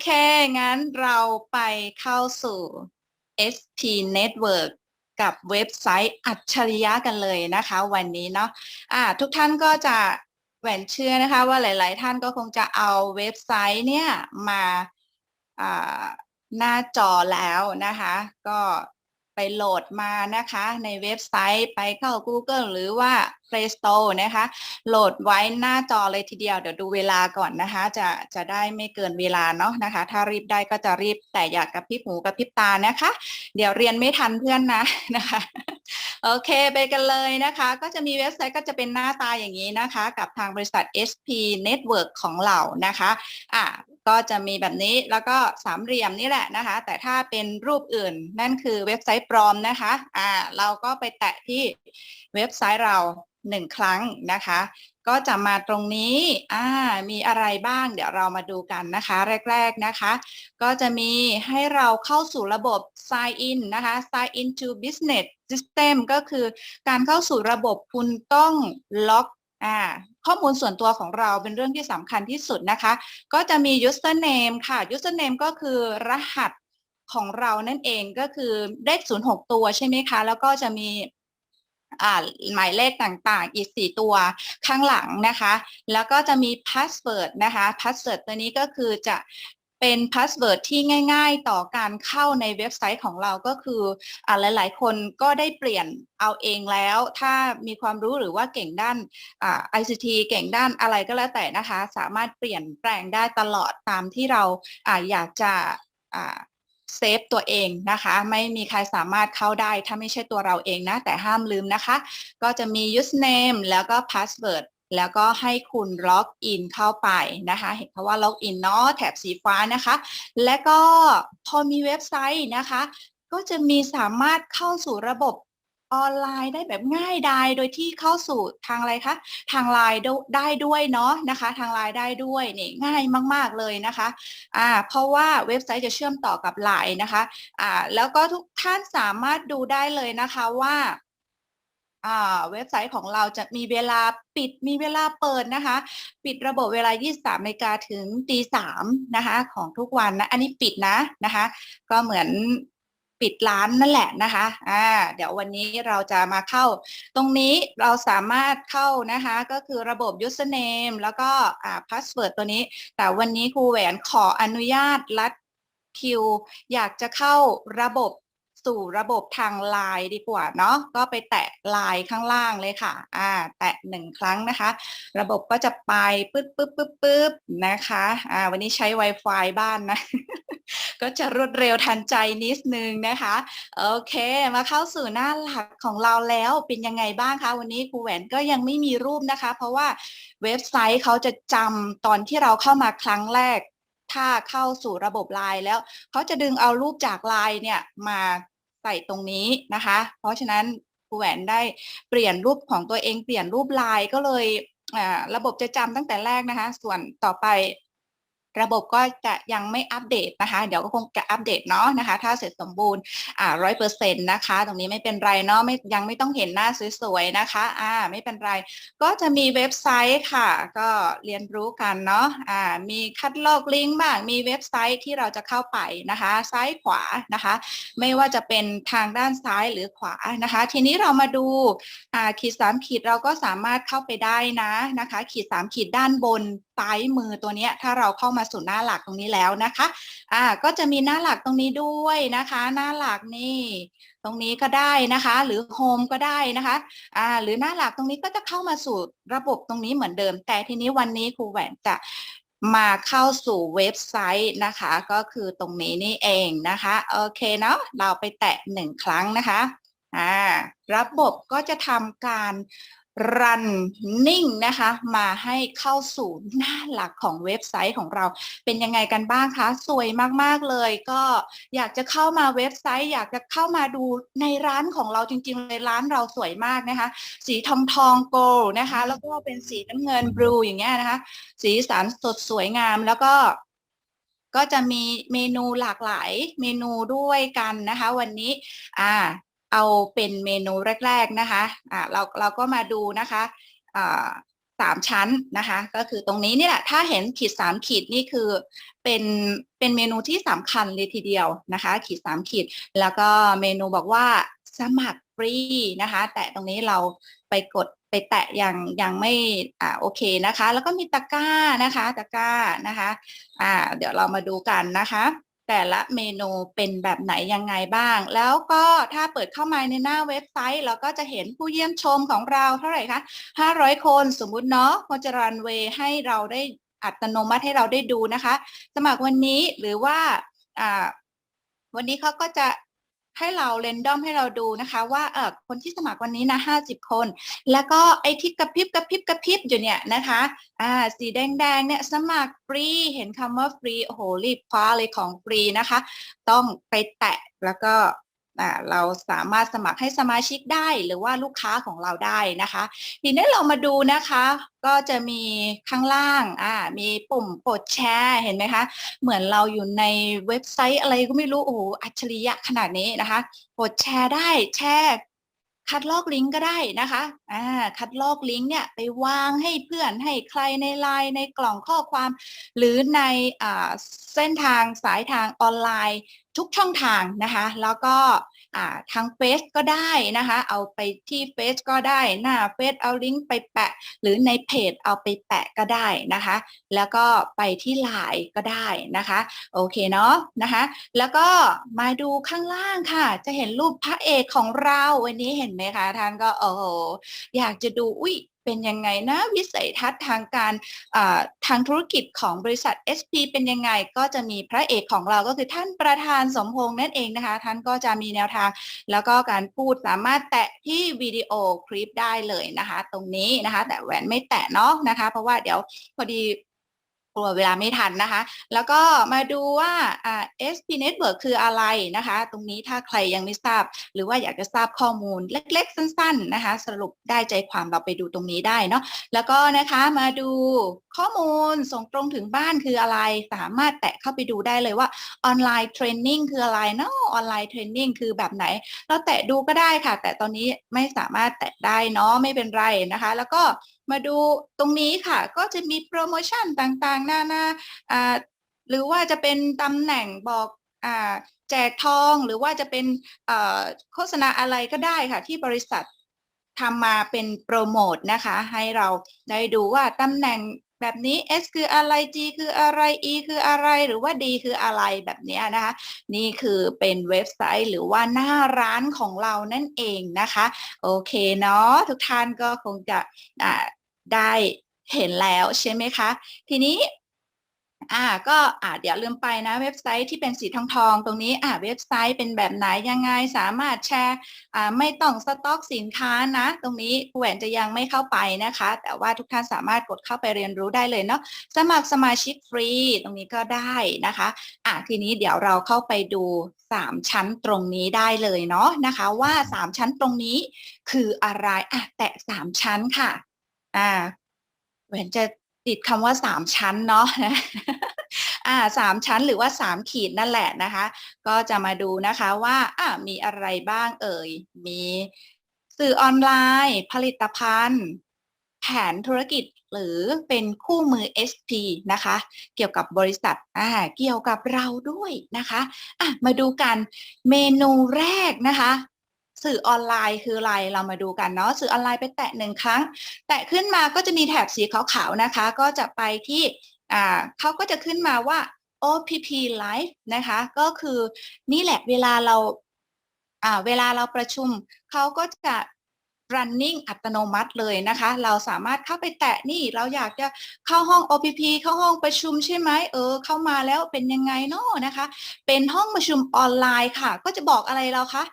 เค งั้นเราไปเข้าสู่ SP Network กับเว็บไซต์อัจฉริยะกันเลยนะคะ วันนี้เนาะะทุกท่านก็จะแหวนเชื่อนะคะ ว่าหลาย ๆ ท่านก็คงจะเอาเว็บไซต์เนี่ยมาหน้าจอแล้วนะคะ ก็ ไปโหลดมานะคะในเว็บไซต์ไปเข้า Google หรือว่า Play Store นะคะ โหลดไว้หน้าจอเลยทีเดียว เดี๋ยวดูเวลาก่อนนะคะ จะจะได้ไม่เกินเวลาเนาะนะคะ ถ้ารีบได้ก็จะรีบแต่อยากกับพริบหูกับพริบตานะคะ เดี๋ยวเรียนไม่ทันเพื่อนนะนะคะโอเคไปกันเลยนะคะ ก็จะมีเว็บไซต์ก็จะเป็นหน้าตาอย่างนี้นะคะ กับทางบริษัท SP Network ของเรานะคะอะ ก็จะมีแบบนี้แล้วก็สามเหลี่ยมนี่แหละนะคะ แต่ถ้าเป็นรูปอื่นนั่นคือเว็บไซต์ปลอมนะคะอ่าเราก็ไปแตะที่เว็บไซต์เราหนึ่งครั้งนะคะ ก็จะมาตรงนี้อ่ามีอะไรบ้าง เดี๋ยวเรามาดูกันนะคะ แรก ๆนะคะ ก็จะมีให้เราเข้าสู่ระบบ sign in นะคะ sign in to business system ก็คือการเข้าสู่ระบบคุณต้องล็อก อ่าข้อมูลส่วนตัวของเราเป็นเรื่องที่สำคัญที่สุดนะคะ ก็จะมี username ค่ะ username ก็คือรหัสของเรานั่นเองก็คือเลข 06 ตัวใช่ไหมคะ แล้วก็จะมีอ่าหมายเลขต่างๆ อีก 4 ตัวข้างหลังนะคะ แล้วก็จะมี password นะคะ password ตัวนี้ก็คือจะ เป็นพาสเวิร์ดที่ง่าย ๆ ต่อการเข้าในเว็บไซต์ของเราก็คืออหลาย ๆ คนก็ได้เปลี่ยนเอาเองแล้ว ถ้ามีความรู้หรือว่าเก่งด้านไอ่า ICT เก่งด้านอะไรก็แล้วแต่นะคะ สามารถเปลี่ยนแปลงได้ตลอดตามที่เราออยากจะเซฟตัวเองนะคะ ไม่มีใครสามารถเข้าได้ถ้าไม่ใช่ตัวเราเองนะ แต่ห้ามลืมนะคะ ก็จะมี username แล้วก็ password แล้วก็ให้คุณล็อกอินเข้าไปนะคะเห็นคำว่าล็อกอินเนาะแถบสีฟ้านะคะ และก็พอมีเว็บไซต์นะคะ ก็จะมีสามารถเข้าสู่ระบบออนไลน์ได้แบบง่ายดายโดยที่เข้าสู่ทางอะไรคะทางไลน์ได้ด้วยเนาะนะคะ ทางไลน์ได้ด้วยนี่ง่ายมาก ๆเลยนะคะอ่าเพราะว่าเว็บไซต์จะเชื่อมต่อกับไลน์นะคะอ่าแล้วก็ทุกท่านสามารถดูได้เลยนะคะว่า เว็บไซต์ของเราจะมีเวลาปิดมีเวลาเปิดนะคะ ปิดระบบเวลา 23นาฬิกาถึงตีสามนะคะของทุกวันนะ อันนี้ปิดนะนะคะ ก็เหมือนปิดร้านนั่นแหละนะคะอ่าเดี๋ยววันนี้เราจะมาเข้า ตรงนี้เราสามารถเข้านะคะ ก็คือระบบ username แล้วก็อ่า password ตัวนี้ แต่วันนี้ครูแหวนขออนุญาตลัดคิว อยากจะเข้าระบบ สู่ระบบทางไลน์ดีกว่าเนาะก็ไปแตะไลน์ข้างล่างเลยค่ะอ่าแตะหนึ่งครั้งนะคะ ระบบก็จะไปปึ๊บปึ๊บปึ๊บปึ๊บนะคะอ่าวันนี้ใช้ Wi-Fi บ้านนะ ก็จะรวดเร็วทันใจนิดนึงนะคะโอเค มาเข้าสู่หน้าหลักของเราแล้วเป็นยังไงบ้างคะ วันนี้ครูแหวนก็ยังไม่มีรูปนะคะ เพราะว่าเว็บไซต์เขาจะจำตอนที่เราเข้ามาครั้งแรกถ้าเข้าสู่ระบบไลน์แล้ว เขาจะดึงเอารูปจากไลน์เนี่ยมา ใส่ตรงนี้นะคะ เพราะฉะนั้นครูแหวนได้เปลี่ยนรูปของตัวเองเปลี่ยนรูปลายก็เลยระบบจะจำตั้งแต่แรกนะคะ ส่วนต่อไป ระบบก็จะยังไม่อัปเดตนะคะ เดี๋ยวก็คงจะอัปเดตเนาะนะคะ ถ้าเสร็จสมบูรณ์อ่าร้อยเปอร์เซ็นต์นะคะ ตรงนี้ไม่เป็นไรเนาะไม่ยังไม่ต้องเห็นหน้าสวยๆนะคะอ่าไม่เป็นไร ก็จะมีเว็บไซต์ค่ะ ก็เรียนรู้กันเนาะอ่ามีคัดลอกลิงก์บ้างมีเว็บไซต์ที่เราจะเข้าไปนะคะ ซ้ายขวานะคะ ไม่ว่าจะเป็นทางด้านซ้ายหรือขวานะคะ ทีนี้เรามาดูอ่าขีดสามขีดเราก็สามารถเข้าไปได้นะนะคะ ขีดสามขีดด้านบนซ้ายมือตัวเนี้ยถ้าเราเข้ามาสู่หน้าหลักตรงนี้แล้วนะคะอ่าก็จะมีหน้าหลักตรงนี้ด้วยนะคะ หน้าหลักนี่ตรงนี้ก็ได้นะคะ หรือโฮมก็ได้นะคะอ่าหรือหน้าหลักตรงนี้ก็จะเข้ามาสู่ระบบตรงนี้เหมือนเดิม แต่ทีนี้วันนี้ครูแหวนจะมาเข้าสู่เว็บไซต์นะคะ ก็คือตรงนี้นี่เองนะคะโอเคเนาะเราไปแตะหนึ่งครั้งนะคะอ่าระบบก็จะทำการ รันนิ่งนะคะ มาให้เข้าสู่หน้าหลักของเว็บไซต์ของเรา เป็นยังไงกันบ้างคะ สวยมาก ๆ เลย ก็อยากจะเข้ามาเว็บไซต์ อยากจะเข้ามาดูในร้านของเราจริงๆในร้านเราสวยมากนะคะ สีทองทองโกลนะคะ แล้วก็เป็นสีน้ำเงินบลูอย่างเงี้ยนะคะ สีสันสดสวยงามแล้วก็ก็จะมีเมนูหลากหลายเมนูด้วยกันนะคะ วันนี้ อ่า เอาเป็นเมนูแรก ๆนะคะอ่าเราเราก็มาดูนะคะอ่าสามชั้นนะคะ ก็คือตรงนี้นี่แหละถ้าเห็นขีดสามขีดนี่คือเป็นเป็นเมนูที่สำคัญเลยทีเดียวนะคะ ขีดสามขีด แล้วก็เมนูบอกว่าสมัครฟรีนะคะ แต่ตรงนี้เราไปกดไปแตะยังยังไม่อ่าโอเคนะคะ แล้วก็มีตะกร้านะคะ ตะกร้านะคะ อ่า เดี๋ยวเรามาดูกันนะคะ แต่ละเมนูเป็นแบบไหนยังไงบ้าง แล้วก็ถ้าเปิดเข้ามาในหน้าเว็บไซต์ เราก็จะเห็นผู้เยี่ยมชมของเราเท่าไหร่คะ 500 คนสมมุติเนาะโคจรันเวย์ให้เราได้อัตโนมัติให้เราได้ดูนะคะ สมัครวันนี้หรือว่าวันนี้เขาก็จะ ให้เราเรนดอมให้เราดูนะคะ ว่าเออคนที่สมัครวันนี้นะห้าสิบคน แล้วก็ไอ้ที่กระพริบกระพริบกระพริบอยู่เนี่ยนะคะอ่าสีแดงๆเนี่ยสมัครฟรีเห็นคำว่าฟรีโอ้โหรีบคว้าเลยของฟรีนะคะ ต้องไปแตะแล้วก็ นะเราสามารถสมัครให้สมาชิกได้หรือว่าลูกค้าของเราได้นะคะ ทีนี้เรามาดูนะคะ ก็จะมีข้างล่างอ่ามีปุ่มกดแชร์เห็นไหมคะ เหมือนเราอยู่ในเว็บไซต์อะไรก็ไม่รู้โอ้โหอัจฉริยะขนาดนี้นะคะ กดแชร์ได้แชร์ คัดลอกลิงก์ก็ได้นะคะอ่าคัดลอกลิงก์เนี่ยไปวางให้เพื่อนให้ใครในไลน์ในกล่องข้อความ หรือในอ่าเส้นทางสายทางออนไลน์ทุกช่องทางนะคะ แล้วก็ ทางเฟซก็ได้นะคะ เอาไปที่เฟซก็ได้หน้าเฟซเอาลิงก์ไปแปะ หรือในเพจเอาไปแปะก็ได้นะคะ แล้วก็ไปที่ไลน์ก็ได้นะคะ โอเคเนาะนะคะ แล้วก็มาดูข้างล่างค่ะ จะเห็นรูปพระเอกของเราวันนี้เห็นไหมคะท่านก็โอ้โหอยากจะดูอุ้ย เป็นยังไงนะวิสัยทัศน์ทางการทางธุรกิจของบริษัท SP เป็นยังไงก็จะมีพระเอกของเราก็คือท่านประธานสมพงษ์นั่นเองนะคะ ท่านก็จะมีแนวทาง แล้วก็การพูดสามารถแตะที่วิดีโอคลิปได้เลยนะคะ ตรงนี้นะคะ แต่แหวนไม่แตะเนาะนะคะ เพราะว่าเดี๋ยวพอดี กลัวเวลาไม่ทันนะคะ แล้วก็มาดูว่าอ่า SP Network คืออะไรนะคะ ตรงนี้ถ้าใครยังไม่ทราบ หรือว่าอยากจะทราบข้อมูลเล็ก ๆ สั้น ๆ นะคะ สรุปได้ใจความเราไปดูตรงนี้ได้เนาะ แล้วก็นะคะมาดูข้อมูลส่งตรงถึงบ้านคืออะไร สามารถแตะเข้าไปดูได้เลยว่าออนไลน์เทรนนิ่งคืออะไรเนาะออนไลน์เทรนนิ่งคือแบบไหน เราแตะดูก็ได้ค่ะ แต่ตอนนี้ไม่สามารถแตะได้เนาะไม่เป็นไรนะคะ แล้วก็ มาดูตรงนี้ค่ะ ก็จะมีโปรโมชั่นต่างๆหน้าหน้าอ่าหรือว่าจะเป็นตำแหน่งบอกอ่าแจกทองหรือว่าจะเป็นอ่อโฆษณาอะไรก็ได้ค่ะ ที่บริษัททำมาเป็นโปรโมทนะคะ ให้เราได้ดูว่าตำแหน่ง แบบนี้ S คืออะไร G คืออะไร E คืออะไรหรือว่า D คืออะไรแบบนี้นะคะ นี่คือเป็นเว็บไซต์หรือว่าหน้าร้านของเรานั่นเองนะคะ โอเคเนาะทุกท่านก็คงจะได้เห็นแล้วใช่ไหมคะ ทีนี้ อ่าก็อ่าเดี๋ยวลืมไปนะเว็บไซต์ที่เป็นสีทองทองตรงนี้อ่าเว็บไซต์เป็นแบบไหนยังไงสามารถแชร์อ่าไม่ต้องสต็อกสินค้านะ ตรงนี้แหวนจะยังไม่เข้าไปนะคะ แต่ว่าทุกท่านสามารถกดเข้าไปเรียนรู้ได้เลยเนาะสมัครสมาชิกฟรี ตรงนี้ก็ได้นะคะอ่าทีนี้เดี๋ยวเราเข้าไปดูสามชั้นตรงนี้ได้เลยเนาะนะคะว่าสามชั้นตรงนี้คืออะไรอะแตะสามชั้นค่ะอ่าแหวนจะ ติดคำว่าสามชั้นเนาะอ่าสามชั้นหรือว่าสามขีดนั่นแหละนะคะ ก็จะมาดูนะคะว่าอ่ามีอะไรบ้างเอ่ย มีสื่อออนไลน์ ผลิตภัณฑ์ แผนธุรกิจหรือเป็นคู่มือ SP นะคะ เกี่ยวกับบริษัทอ่าเกี่ยวกับเราด้วยนะคะอะมาดูกันเมนูแรกนะคะ สื่อออนไลน์คืออะไรเรามาดูกันเนาะสื่อออนไลน์ไปแตะหนึ่งครั้ง แตะขึ้นมาก็จะมีแถบสีขาวๆนะคะ ก็จะไปที่อ่าเขาก็จะขึ้นมาว่า OPP Live นะคะ ก็คือนี่แหละเวลาเราอ่าเวลาเราประชุมเขาก็จะ running อัตโนมัติเลยนะคะ เราสามารถเข้าไปแตะนี่เราอยากจะเข้าห้อง OPP เข้าห้องประชุมใช่ไหมเออ เข้ามาแล้วเป็นยังไงเนาะนะคะ เป็นห้องประชุมออนไลน์ค่ะ ก็จะบอกอะไรเราคะ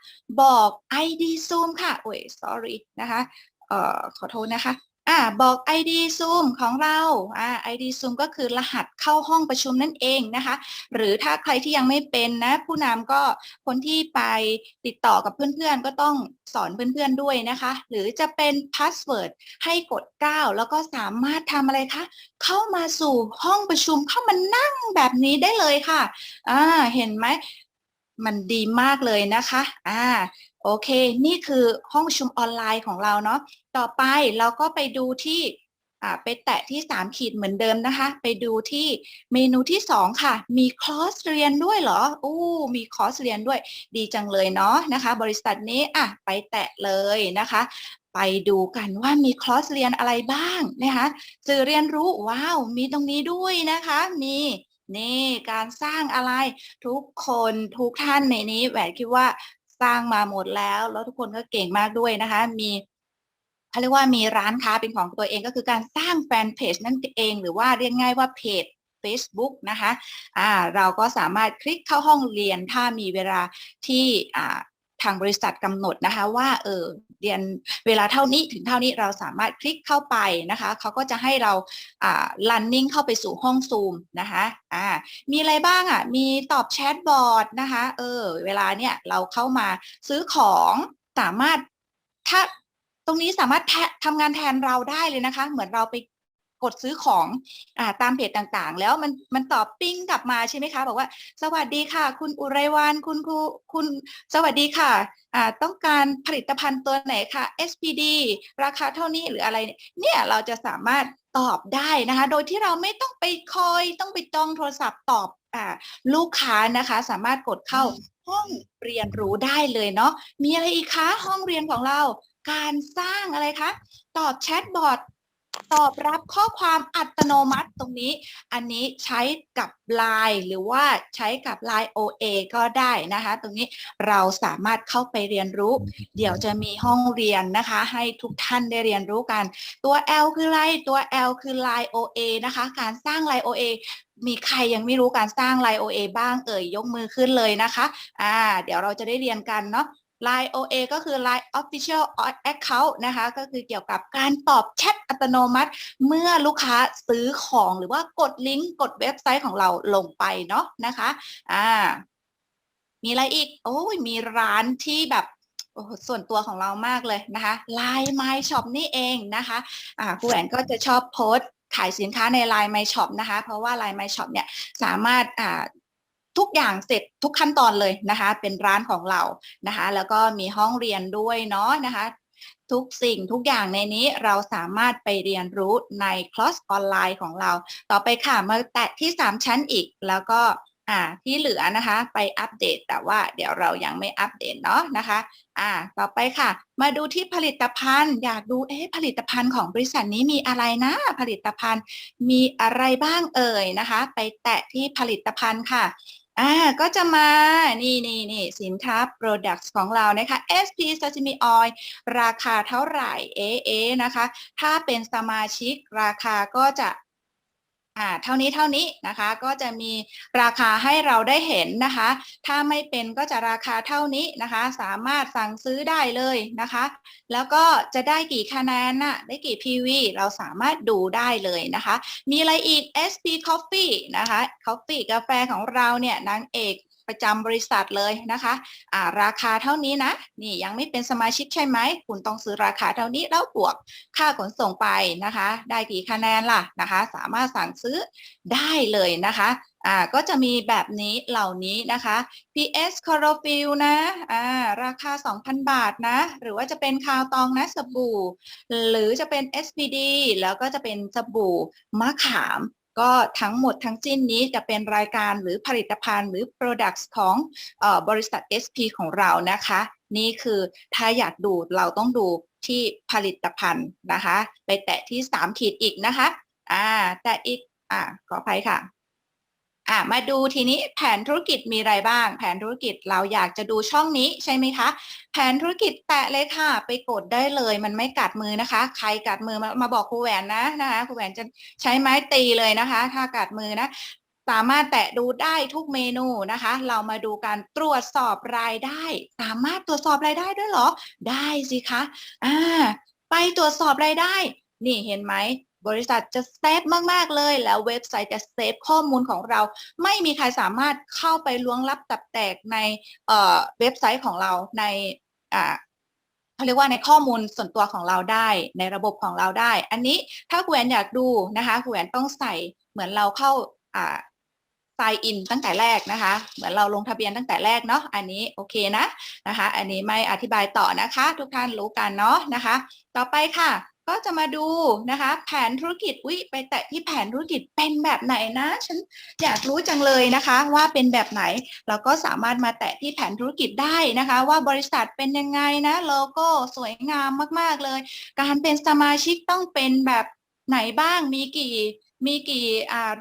บอก ID Zoom ค่ะโอ้ย sorry นะคะเอ่อขอโทษนะคะ อ่าบอก ID Zoom ของเราอ่า ID Zoom ก็คือรหัสเข้าห้องประชุมนั่นเองนะคะ หรือถ้าใครที่ยังไม่เป็นนะผู้นำก็คนที่ไปติดต่อกับเพื่อนๆ ก็ต้องสอนเพื่อนๆด้วยนะคะ หรือจะเป็นพาสเวิร์ดให้กด 9 แล้วก็สามารถทำอะไรคะ เข้ามาสู่ห้องประชุมเข้ามานั่งแบบนี้ได้เลยค่ะอ่าเห็นไหมมันดีมากเลยนะคะอ่า โอเค นี่คือห้องชุมออนไลน์ของเราเนาะ ต่อไปเราก็ไปดูที่อ่าไปแตะที่ 3 ขีดเหมือนเดิมนะคะ ไปดูที่เมนูที่ 2 ค่ะ มีคอร์สเรียนด้วยเหรออู้มีคอร์สเรียนด้วย ดีจังเลยเนาะนะคะ บริษัทนี้อะไปแตะเลยนะคะ ไปดูกันว่ามีคอร์สเรียนอะไรบ้างนะคะสื่อเรียนรู้ว้าว มีตรงนี้ด้วยนะคะ มีนี่การสร้างอะไรทุกคนทุกท่านในนี้แหวนคิดว่า สร้างมาหมดแล้ว แล้วทุกคนก็เก่งมากด้วยนะคะ มีเขาเรียกว่ามีร้านค้าเป็นของตัวเองก็คือการสร้างแฟนเพจนั่นเอง หรือว่าเรียกง่ายว่าเพจ Facebook นะคะอ่าเราก็สามารถคลิกเข้าห้องเรียนถ้ามีเวลาที่อ่า ทางบริษัทกำหนดนะคะว่าเออเรียนเวลาเท่านี้ถึงเท่านี้เราสามารถคลิกเข้าไปนะคะเขาก็จะให้เราอ่า running เข้าไปสู่ห้องซูมนะคะอ่ามีอะไรบ้างอะมีตอบแชทบอร์ดนะคะเออเวลาเนี่ยเราเข้ามาซื้อของสามารถถ้าตรงนี้สามารถแททำงานแทนเราได้เลยนะคะ เหมือนเราไป กดซื้อของอ่าตามเพจต่างๆ แล้วมันมันตอบปิ้งกลับมาใช่ไหมคะ บอกว่า สวัสดีค่ะ คุณอุไรวันคุณครูคุณสวัสดีค่ะอ่าต้องการผลิตภัณฑ์ตัวไหนคะ SPD ราคาเท่านี้หรืออะไรเนี่ยเนี่ยเราจะสามารถตอบได้นะคะ โดยที่เราไม่ต้องไปคอยต้องไปจ้องโทรศัพท์ตอบอ่าลูกค้านะคะ สามารถกดเข้าห้องเรียนรู้ได้เลยเนาะมีอะไรอีกคะห้องเรียนของเรา การสร้างอะไรคะ ตอบแชทบอท ตอบรับข้อความอัตโนมัติตรงนี้ อันนี้ใช้กับ Line หรือว่าใช้กับ Line OA ก็ได้นะคะ ตรงนี้เราสามารถเข้าไปเรียนรู้ เดี๋ยวจะมีห้องเรียนนะคะ ให้ทุกท่านได้เรียนรู้กัน ตัว L คืออะไรตัว L คือ Line OA นะคะ การสร้าง Line OA มีใครยังไม่รู้การสร้าง Line OA บ้างเอ่ยยกมือขึ้นเลยนะคะ อ่า เดี๋ยวเราจะได้เรียนกันเนาะ Line OA ก็คือ Line Official Account นะคะก็คือเกี่ยวกับการตอบแชทอัตโนมัติ เมื่อลูกค้าซื้อของหรือว่ากดลิงก์กดเว็บไซต์ของเราลงไปเนาะนะคะอ่ามีอะไรอีก โอ้ยมีร้านที่แบบโอ้ส่วนตัวของเรามากเลยนะคะ Line My Shop นี่เองนะคะอ่าครูแหวนก็จะชอบโพสต์ขายสินค้าใน Line My Shop นะคะ เพราะว่า Line My Shop เนี่ยสามารถอ่า ทุกอย่างเสร็จทุกขั้นตอนเลยนะคะ เป็นร้านของเรานะคะ แล้วก็มีห้องเรียนด้วยเนาะนะคะ ทุกสิ่งทุกอย่างในนี้เราสามารถไปเรียนรู้ในคลาสออนไลน์ของเรา ต่อไปค่ะมาแตะที่ 3 ชั้นอีกแล้วก็อ่าที่เหลือนะคะไปอัปเดตแต่ว่าเดี๋ยวเรายังไม่อัปเดตเนาะนะคะอ่าต่อไปค่ะ มาดูที่ผลิตภัณฑ์ อยากดูเอ๊ะผลิตภัณฑ์ของบริษัทนี้มีอะไรนะ ผลิตภัณฑ์มีอะไรบ้างเอ่ยนะคะ ไปแตะที่ผลิตภัณฑ์ค่ะ อ่าก็จะมานี่นี่นี่สินค้า products ของเรานะคะ SP Sashimi Oil ราคาเท่าไหร่เอ๊ะเอนะคะ ถ้าเป็นสมาชิกราคาก็จะ อ่าเท่านี้เท่านี้นะคะก็จะมีราคาให้เราได้เห็นนะคะ ถ้าไม่เป็นก็จะราคาเท่านี้นะคะ สามารถสั่งซื้อได้เลยนะคะ แล้วก็จะได้กี่คะแนนน่ะได้กี่ PV เราสามารถดูได้เลยนะคะ มีอะไรอีก SP Coffee นะคะ Coffee กาแฟของเราเนี่ยนางเอก ประจำบริษัทเลยนะคะอ่าราคาเท่านี้นะ นี่ยังไม่เป็นสมาชิกใช่ไหม คุณต้องซื้อราคาเท่านี้แล้วบวกค่าขนส่งไปนะคะ ได้กี่คะแนนล่ะนะคะ สามารถสั่งซื้อได้เลยนะคะอ่าก็จะมีแบบนี้เหล่านี้นะคะ PS c h l o r o p h y l l นะอ่าราคา 2,000 บาทนะ หรือว่าจะเป็นคาวตองนะสบู่ หรือจะเป็น SPD แล้วก็จะเป็นสบู่มะขาม ก็ทั้งหมดทั้งสิ้นนี้จะเป็นรายการหรือผลิตภัณฑ์หรือ products ของอบริษัท SP ของเรานะคะ นี่คือถ้าอยากดูเราต้องดูที่ผลิตภัณฑ์นะคะ ไปแตะที่ 3 ขีดอีกนะคะ อ่า แต่อีก อ่า ขออภัยค่ะ อ่ามาดูทีนี้แผนธุรกิจมีอะไรบ้าง แผนธุรกิจเราอยากจะดูช่องนี้ใช่ไหมคะ แผนธุรกิจแตะเลยค่ะ ไปกดได้เลย มันไม่กัดมือนะคะ ใครกัดมือมามาบอกครูแหวนนะนะคะครูแหวนจะใช้ไม้ตีเลยนะคะ ถ้ากัดมือนะสามารถแตะดูได้ทุกเมนูนะคะ เรามาดูการตรวจสอบรายได้ สามารถตรวจสอบรายได้ด้วยเหรอ ได้สิคะ อ่า ไปตรวจสอบรายได้ นี่เห็นไหม บริษัทจะเซฟมาก ๆ เลย แล้วเว็บไซต์จะเซฟข้อมูลของเรา ไม่มีใครสามารถเข้าไปล้วงลับตับแตกในเว็บไซต์ของเราในเขาเรียกว่าในข้อมูลส่วนตัวของเราได้ ในระบบของเราได้ อันนี้ถ้าคุณแหวนอยากดูนะคะคุณแหวนต้องใส่เหมือนเราเข้าอ่า sign in ตั้งแต่แรกนะคะ เหมือนเราลงทะเบียนตั้งแต่แรกเนาะ อันนี้โอเคนะนะคะ อันนี้ไม่อธิบายต่อนะคะ ทุกท่านรู้กันเนาะนะคะ ต่อไปค่ะ ก็จะมาดูนะคะ แผนธุรกิจวิไปแตะที่แผนธุรกิจเป็นแบบไหนนะ ฉันอยากรู้จังเลยนะคะ ว่าเป็นแบบไหนเราก็สามารถมาแตะที่แผนธุรกิจได้นะคะ ว่าบริษัทเป็นยังไงนะโลโก้สวยงามมาก ๆเลย การเป็นสมาชิกต้องเป็นแบบไหนบ้างมีกี่ มีกี่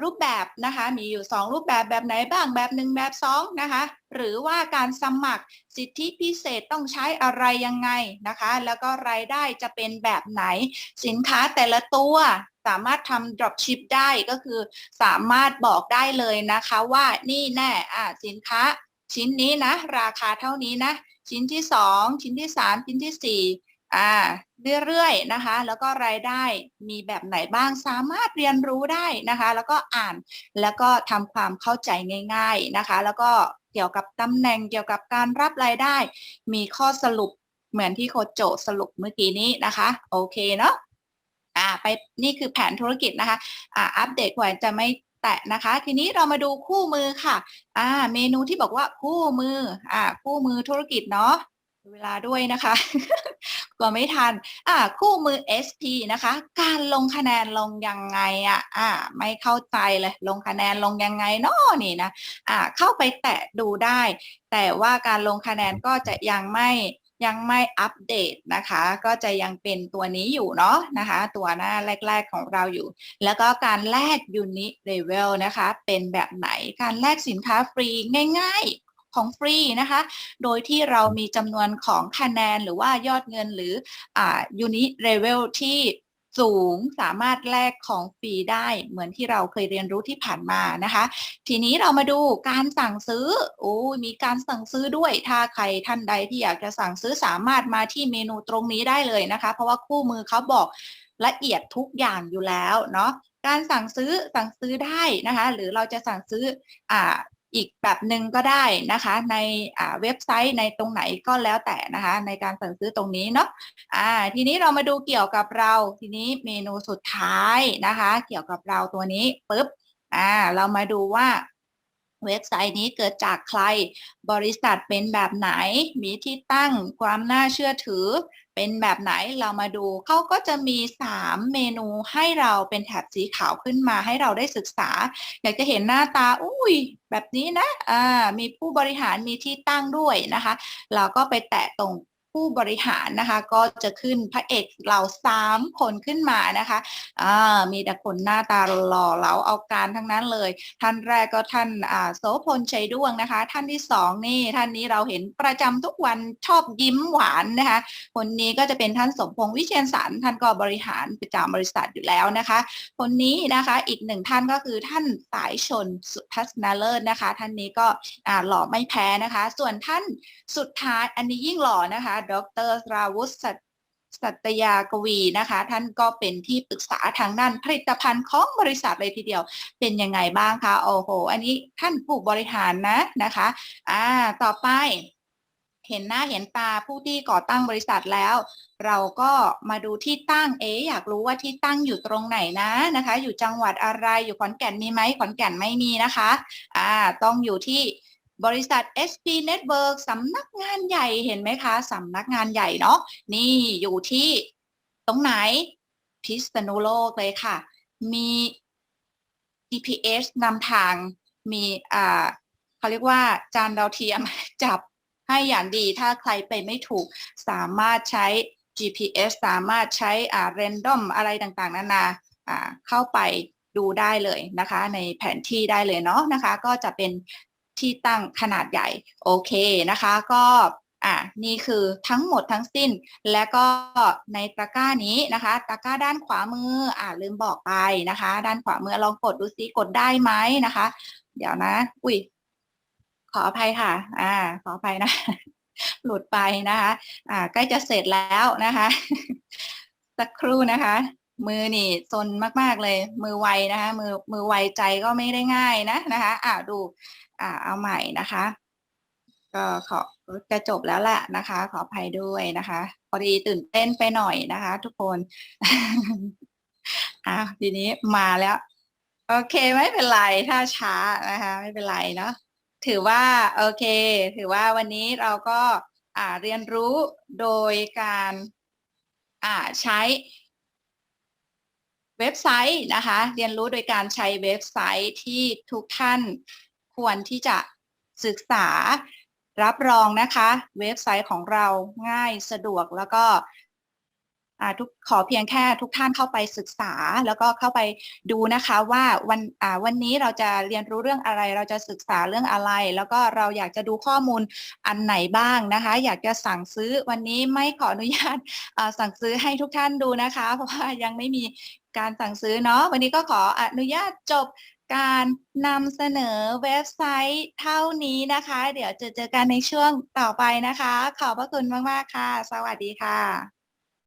รูปแบบนะคะ มีอยู่ 2 รูปแบบแบบไหนบ้างแบบหนึ่งแบบสองนะคะ หรือว่าการสมัครสิทธิพิเศษต้องใช้อะไรยังไงนะคะ แล้วก็รายได้จะเป็นแบบไหน สินค้าแต่ละตัวสามารถทำ dropship ได้ก็คือสามารถบอกได้เลยนะคะว่านี่แน่สินค้าชิ้นนี้นะ ราคาเท่านี้นะ ชิ้นที่สองชิ้นที่สามชิ้นที่สี่ อ่าเรื่อยๆนะคะ แล้วก็รายได้มีแบบไหนบ้างสามารถเรียนรู้ได้นะคะ แล้วก็อ่านแล้วก็ทำความเข้าใจง่าย ๆนะคะ แล้วก็เกี่ยวกับตำแหน่งเกี่ยวกับการรับรายได้ มีข้อสรุปเหมือนที่โคโจสรุปเมื่อกี้นี้นะคะ โอเคเนาะอ่าไปนี่คือแผนธุรกิจนะคะอ่าอัปเดตไว้จะไม่แตะนะคะ ทีนี้เรามาดูคู่มือค่ะอ่าเมนูที่บอกว่าคู่มืออ่าคู่มือธุรกิจเนาะเวลาด้วยนะคะ กลัวไม่ทัน อ่า คู่มือ SP นะคะ การลงคะแนนลงยังไงอะ อ่า ไม่เข้าใจเลย ลงคะแนนลงยังไงเนาะนี่นะ อ่า เข้าไปแตะดูได้ แต่ว่าการลงคะแนนก็จะยังไม่ยังไม่อัปเดตนะคะ ก็จะยังเป็นตัวนี้อยู่เนาะนะคะ ตัวหน้าแรก ๆของเราอยู่ แล้วก็การแลกยูนิตเลเวลนะคะ เป็นแบบไหนการแลกสินค้าฟรีง่าย ๆ ของฟรีนะคะ โดยที่เรามีจำนวนของคะแนนหรือว่ายอดเงินหรืออ่ายูนิเลเวลที่สูงสามารถแลกของฟรีได้เหมือนที่เราเคยเรียนรู้ที่ผ่านมานะคะ ทีนี้เรามาดูการสั่งซื้อโอ้ยมีการสั่งซื้อด้วย ถ้าใครท่านใดที่อยากจะสั่งซื้อสามารถมาที่เมนูตรงนี้ได้เลยนะคะ เพราะว่าคู่มือเขาบอกละเอียดทุกอย่างอยู่แล้วเนาะการสั่งซื้อสั่งซื้อได้นะคะ หรือเราจะสั่งซื้ออ่า อีกแบบหนึ่งก็ได้นะคะ ในเว็บไซต์ในตรงไหนก็แล้วแต่นะคะ ในการสั่งซื้อตรงนี้เนาะอ่าทีนี้เรามาดูเกี่ยวกับเราทีนี้เมนูสุดท้ายนะคะ เกี่ยวกับเราตัวนี้ปุ๊บอ่าเรามาดูว่าเว็บไซต์นี้เกิดจากใคร บริษัทเป็นแบบไหน มีที่ตั้ง ความน่าเชื่อถือ เป็นแบบไหนเรามาดูเขาก็จะมี 3 เมนูให้เราเป็นแถบสีขาวขึ้นมาให้เราได้ศึกษา อยากจะเห็นหน้าตาอุ้ย แบบนี้นะอ่ามีผู้บริหารมีที่ตั้งด้วยนะคะ เราก็ไปแตะตรง ผู้บริหารนะคะ ก็จะขึ้นพระเอกเราสามคนขึ้นมานะคะอ่ามีแต่คนหน้าตาหล่อเหลาเอาการทั้งนั้นเลย ท่านแรกก็ท่านอ่าโสพลชัยด้วงนะคะ ท่านที่สองนี่ท่านนี้เราเห็นประจำทุกวันชอบยิ้มหวานนะคะ คนนี้ก็จะเป็นท่านสมพงษ์วิเชียนสารท่านก็บริหารประจำบริษัทอยู่แล้วนะคะ คนนี้นะคะอีกหนึ่งท่านก็คือท่านสายชนสุทัศนาเลิศนะคะ ท่านนี้ก็อ่าหล่อไม่แพ้นะคะ ส่วนท่านสุดท้ายอันนี้ยิ่งหล่อนะคะดรราวุฒิสัตยากวีนะคะ ท่านก็เป็นที่ปรึกษาทางด้านผลิตภัณฑ์ของบริษัทเลยทีเดียว เป็นยังไงบ้างคะโอ้โห อันนี้ท่านผู้บริหารนะนะคะอ่าต่อไป เห็นหน้าเห็นตาผู้ที่ก่อตั้งบริษัทแล้ว เราก็มาดูที่ตั้งเอ๊อยากรู้ว่าที่ตั้งอยู่ตรงไหนนะนะคะ อยู่จังหวัดอะไรอยู่ขอนแก่นมีไหมขอนแก่นไม่มีนะคะอ่าต้องอยู่ที่ บริษัท SP Network สำนักงานใหญ่เห็นไหมคะสำนักงานใหญ่เนาะนี่อยู่ที่ตรงไหนพิษณุโลกเลยค่ะ มี GPS นำทางมีอ่าเขาเรียกว่าจานดาวเทียมจับให้อย่างดีถ้าใครไปไม่ถูกสามารถใช้ GPS สามารถใช้อ่า random อะไรต่างๆ นานาอ่าเข้าไปดูได้เลยนะคะ ในแผนที่ได้เลยเนาะนะคะ ก็จะเป็น ที่ตั้งขนาดใหญ่ โอเคนะคะ ก็อ่านี่คือทั้งหมดทั้งสิ้น และก็ในตะกร้านี้นะคะ ตะกร้าด้านขวามืออ่าลืมบอกไปนะคะ ด้านขวามือลองกดดูซิกดได้ไหมนะคะ เดี๋ยวนะ อุ้ยขออภัยค่ะ อ่า ขออภัยนะ หลุดไปนะคะ อ่า ใกล้จะเสร็จแล้วนะคะ สักครู่นะคะ มือนี่ซนมากๆเลย มือไวนะคะ มือมือไวใจก็ไม่ได้ง่ายนะนะคะ อ่าดู อ่าเอาใหม่นะคะ ก็ขอจะจบแล้วแหละนะคะ ขออภัยด้วยนะคะพอดีตื่นเต้นไปหน่อยนะคะ ทุกคนอ่าทีนี้มาแล้ว โอเคไม่เป็นไรถ้าช้านะคะ ไม่เป็นไรเนาะถือว่าโอเค ถือว่าวันนี้เราก็อ่าเรียนรู้โดยการอ่าใช้เว็บไซต์นะคะ เรียนรู้โดยการใช้เว็บไซต์ที่ทุกท่าน ควรที่จะศึกษารับรองนะคะ เว็บไซต์ของเราง่ายสะดวกแล้วก็ทุกขอเพียงแค่ทุกท่านเข้าไปศึกษา แล้วก็เข้าไปดูนะคะว่าวันวันนี้เราจะเรียนรู้เรื่องอะไร เราจะศึกษาเรื่องอะไร แล้วก็เราอยากจะดูข้อมูลอันไหนบ้างนะคะ อยากจะสั่งซื้อวันนี้ไม่ขออนุญาตสั่งซื้อให้ทุกท่านดูนะคะ เพราะว่ายังไม่มีการสั่งซื้อเนาะวันนี้ก็ขออนุญาตจบ การนำเสนอเว็บไซต์เท่านี้นะคะ เดี๋ยวจะเจอกันในช่วงต่อไปนะคะ ขอบพระคุณมาก ๆ ค่ะ สวัสดีค่ะ